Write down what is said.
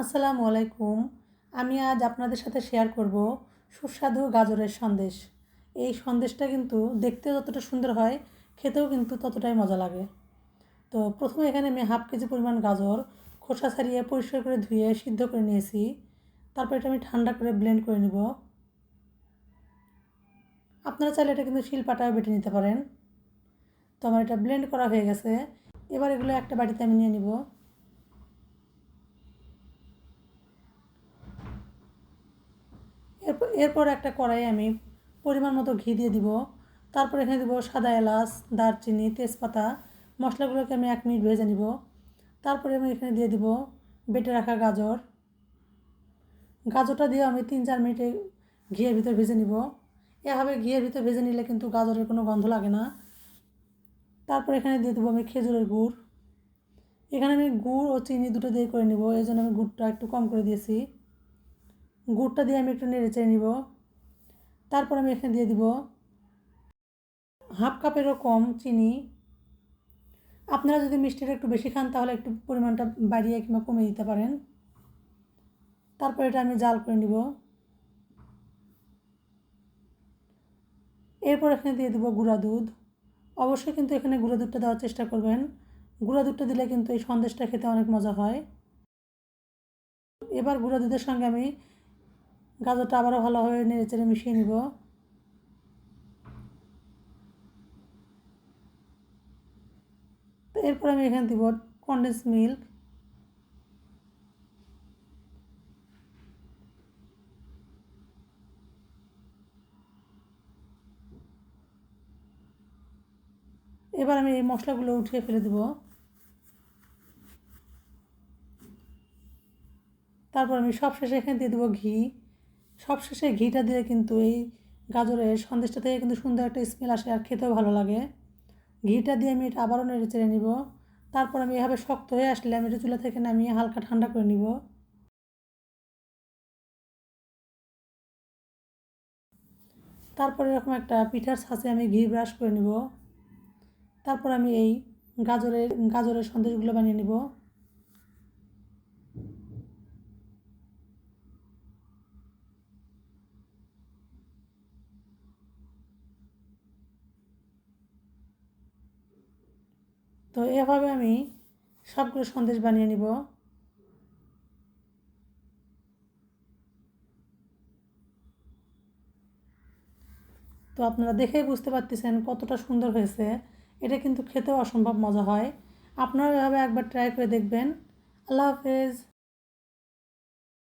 আসসালামু আলাইকুম। আমি আজ আপনাদের সাথে শেয়ার করব সুস্বাদু গাজরের সন্দেশ। এই সন্দেশটা কিন্তু দেখতে যতটা সুন্দর হয়, খেতেও কিন্তু ততটাই মজা লাগে। তো প্রথমে এখানে আমি হাফ কেজি পরিমাণ গাজর খোসা ছাড়িয়ে পরিষ্কার করে ধুয়ে সিদ্ধ করে নিয়েছি। তারপর এটা আমি ঠান্ডা করে ব্লেন্ড করে নিব। আপনারা চাইলে এটা কিন্তু শিলপাটায় বেটে নিতে পারেন। তো আমার এটা ব্লেন্ড করা হয়ে গেছে। এবার এগুলো একটা বাটিতে আমি নিয়ে নিব। এরপর এরপর একটা কড়াই আমি পরিমাণ মতো ঘি দিয়ে দিব। তারপর এখানে দিব সাদা এলাচ, দারচিনি, তেজপাতা, মশলাগুলোকে আমি এক মিনিট ভেজে নিব। তারপরে আমি এখানে দিয়ে দিব বেটে রাখা গাজর। গাজরটা দিয়ে আমি তিন চার মিনিটে ঘিয়ের ভিতর ভেজে নিব। এভাবে ঘিয়ের ভিতর ভেজে নিলে কিন্তু গাজরের কোনো গন্ধ লাগে না। তারপর এখানে দিয়ে দেবো আমি খেজুরের গুড়। এখানে আমি গুড় ও চিনি দুটো দিয়ে করে নিব এই জন্য আমি গুড়টা একটু কম করে দিয়েছি। গুড়টা দিয়ে আমি একটু নেড়ে চেড়ে নিব। তারপর আমি এখানে দিয়ে দিব হাফ কাপেরও কম চিনি। আপনারা যদি মিষ্টিটা একটু বেশি খান, তাহলে একটু পরিমাণটা বাড়িয়ে কিংবা কমিয়ে দিতে পারেন। তারপর এটা আমি জাল করে নিব। এরপর এখানে দিয়ে দেবো গুঁড়া দুধ। অবশ্যই কিন্তু এখানে গুঁড়া দুধটা দেওয়ার চেষ্টা করবেন। গুঁড়া দুধটা দিলে কিন্তু এই সন্দেশটা খেতে অনেক মজা হয়। এবার গুঁড়া দুধের সঙ্গে আমি গাজরটা আবারও ভালোভাবে নেড়ে চেড়ে মিশিয়ে নিব। তো এরপর আমি এখানে দিব কন্ডেন্স মিল্ক এবার আমি এই মশলাগুলো উঠিয়ে ফেলে দেব। তারপর আমি সব শেষে এখানে দিয়ে দেবো ঘি। সব শেষে ঘিটা দিলে কিন্তু এই গাজরের সন্দেশটা থেকে কিন্তু সুন্দর একটা স্মেল আসে আর খেতেও ভালো লাগে। ঘিটা দিয়ে আমি এটা আবারও নেড়ে চেড়ে নিব। তারপর আমি এভাবে শক্ত হয়ে আসলে আমি এটা চুলা থেকে নামিয়ে হালকা ঠান্ডা করে নিব। তারপর এরকম একটা পিঠার ছাঁচে আমি ঘি ব্রাশ করে নিব। তারপর আমি এই গাজরের গাজরের সন্দেশগুলো বানিয়ে নিব। তো এভাবে আমি সবগুলো সন্দেশ বানিয়ে নিব। তো আপনারা দেখেই বুঝতে পারতেছেন কতটা সুন্দর হয়েছে। এটা কিন্তু খেতেও অসম্ভব মজা হয়। আপনারা এভাবে একবার ট্রাই করে দেখবেন। আল্লাহ হাফেজ।